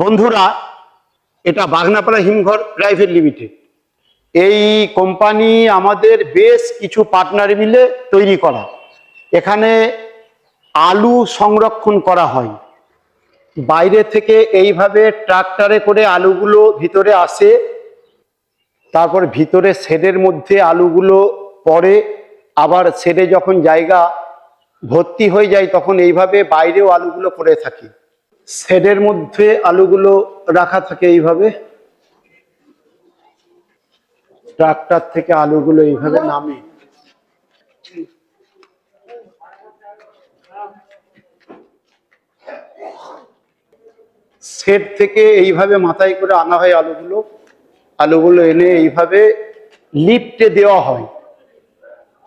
বন্ধুরা, এটা বাগনাপাড়া হিমঘর প্রাইভেট লিমিটেড। এই কোম্পানি আমাদের বেশ কিছু পার্টনার মিলে তৈরি করা। এখানে আলু সংরক্ষণ করা হয়। বাইরে থেকে এইভাবে ট্রাক্টরে করে আলুগুলো ভিতরে আসে। তারপর ভিতরে শেডের মধ্যে আলুগুলো পড়ে আবার শেডে যখন জায়গা ভর্তি হয়ে যায়, তখন এইভাবে বাইরেও আলুগুলো পড়ে থাকে। শেডের মধ্যে আলুগুলো রাখা থাকে এইভাবে। ট্রাক্টর থেকে আলুগুলো এইভাবে নামে। শেড থেকে এইভাবে মাথায় করে আনা হয় আলুগুলো। আলুগুলো এনে এইভাবে লিফটে দেওয়া হয়।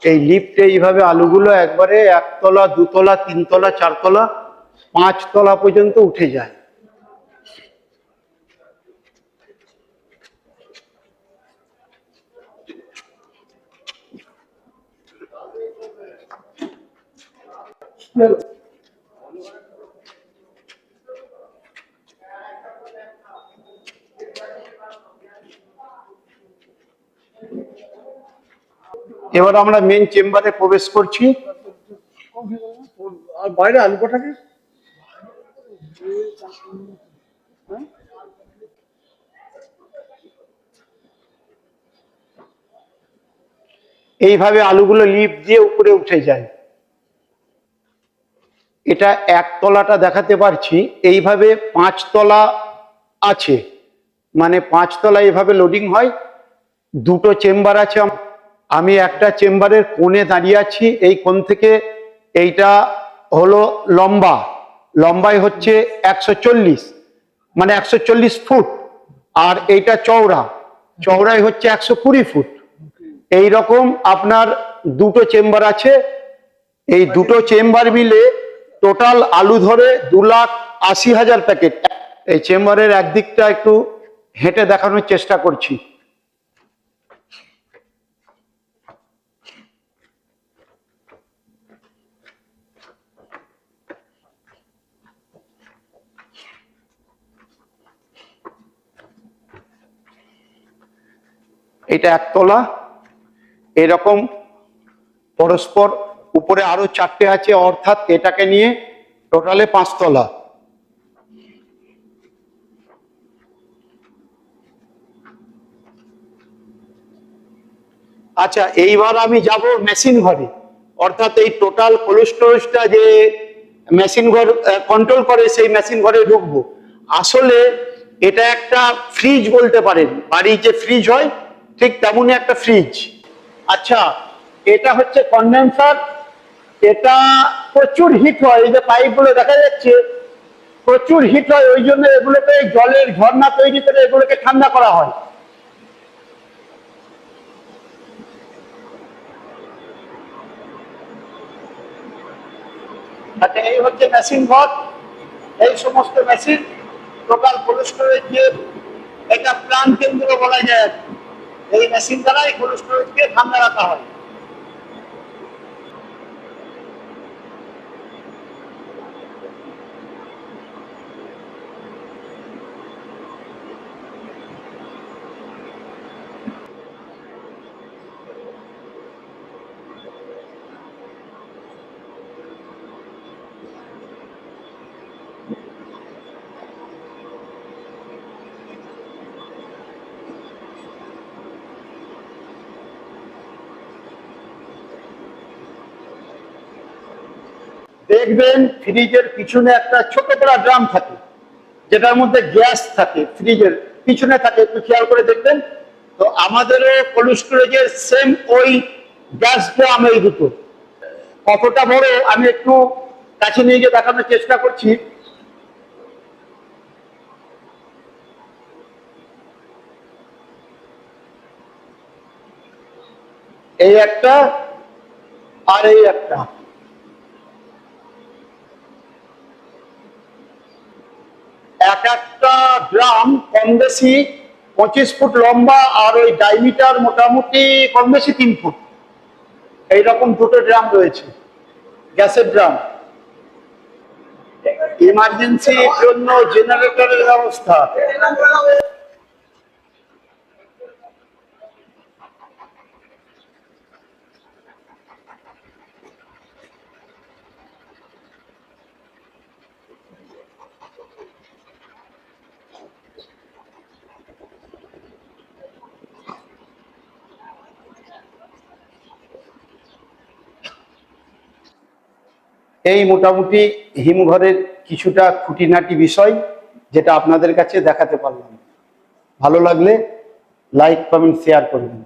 এই লিফটে এইভাবে আলুগুলো একবারে একতলা দুতলা তিনতলা চারতলা পাঁচতলা পর্যন্ত উঠে যায়। এবার আমরা মেন চেম্বারে প্রবেশ করছি। বাইরে আলু কটাকে এইভাবে আলুগুলো লিফট দিয়ে উপরে উঠে যায়। এটা একতলাটা দেখাতে পারছি। এইভাবে পাঁচতলা আছে। মানে পাঁচতলা এইভাবে লোডিং হয়। দুটো চেম্বার আছে আম- একটা চেম্বারের কোণে দাঁড়িয়ে আছি, এই কোণ থেকে এইটা হলো লম্বা। লম্বাই হচ্ছে একশো চল্লিশ মানে একশো চল্লিশ ফুট, আর এইটা চওড়া। চওড়াই হচ্ছে একশো কুড়ি ফুট। এই রকম আপনার দুটো চেম্বার আছে। এই দুটো চেম্বার মিলে টোটাল আলু ধরে দু লাখ আশি হাজার প্যাকেট। এই চেম্বারের একদিকটা একটু হেঁটে দেখানোর চেষ্টা করছি। এটা একতলা। এরকম পরস্পর উপরে আরও চারটে আছে, অর্থাৎ এটাকে নিয়ে টোটালে পাঁচতলা। আচ্ছা এইবার আমি যাব মেশিন ঘরে। অর্থাৎ এই টোটাল কোল্ড স্টোরেজটা যে মেশিন ঘর কন্ট্রোল করে, সেই মেশিন ঘরে ঢুকবো। আসলে এটা একটা ফ্রিজ বলতে পারেন। বাড়ির যে ফ্রিজ হয় ঠিক তেমনই একটা ফ্রিজ আচ্ছা এটা হচ্ছে কন্ডেন্সার এটা প্রচুর হিট হয়, এই যে পাইপগুলো দেখা যাচ্ছে, প্রচুর হিট হয়, ওই জন্য এগুলোকে জলের ঝর্ণা তৈরি করে এগুলোকে ঠান্ডা করা হয়। আচ্ছা এই হচ্ছে মেশিন ঘর। এই সমস্ত মেশিন টোটাল কোল্ড স্টোরেজ যে এটা প্রাণ কেন্দ্র বলা যায়। এই মেশিন দ্বারা এই কোল্ড স্টোরেজকে ঠান্ডা রাখা হয়। দেখবেন ফ্রিজের পিছনে একটা ছোট বড় ড্রাম থাকে, যেটার মধ্যে গ্যাস থাকে ফ্রিজের পিছনে থাকে, একটু খেয়াল করে দেখবেন। তো আমাদেরও কোল্ড স্টোরেজের সেম ওই গ্যাস ড্রাম এই দুটো। কতটা বড়, আমি একটু কাছে নিয়ে গিয়ে দেখানোর চেষ্টা করছি। এই একটা আর এই একটা। এক একটা ড্রাম কম বেশি পঁচিশ ফুট লম্বা আর ওই ডাইমিটার মোটামুটি কম বেশি তিন ফুট। এইরকম দুটো ড্রাম রয়েছে, গ্যাসের ড্রাম ইমার্জেন্সির জন্য জেনারেটরের ব্যবস্থা। এই মোটামুটি হিমঘরের কিছুটা খুঁটিনাটি বিষয় যেটা আপনাদের কাছে দেখাতে পারলাম। ভালো লাগলে লাইক কমেন্ট শেয়ার করবেন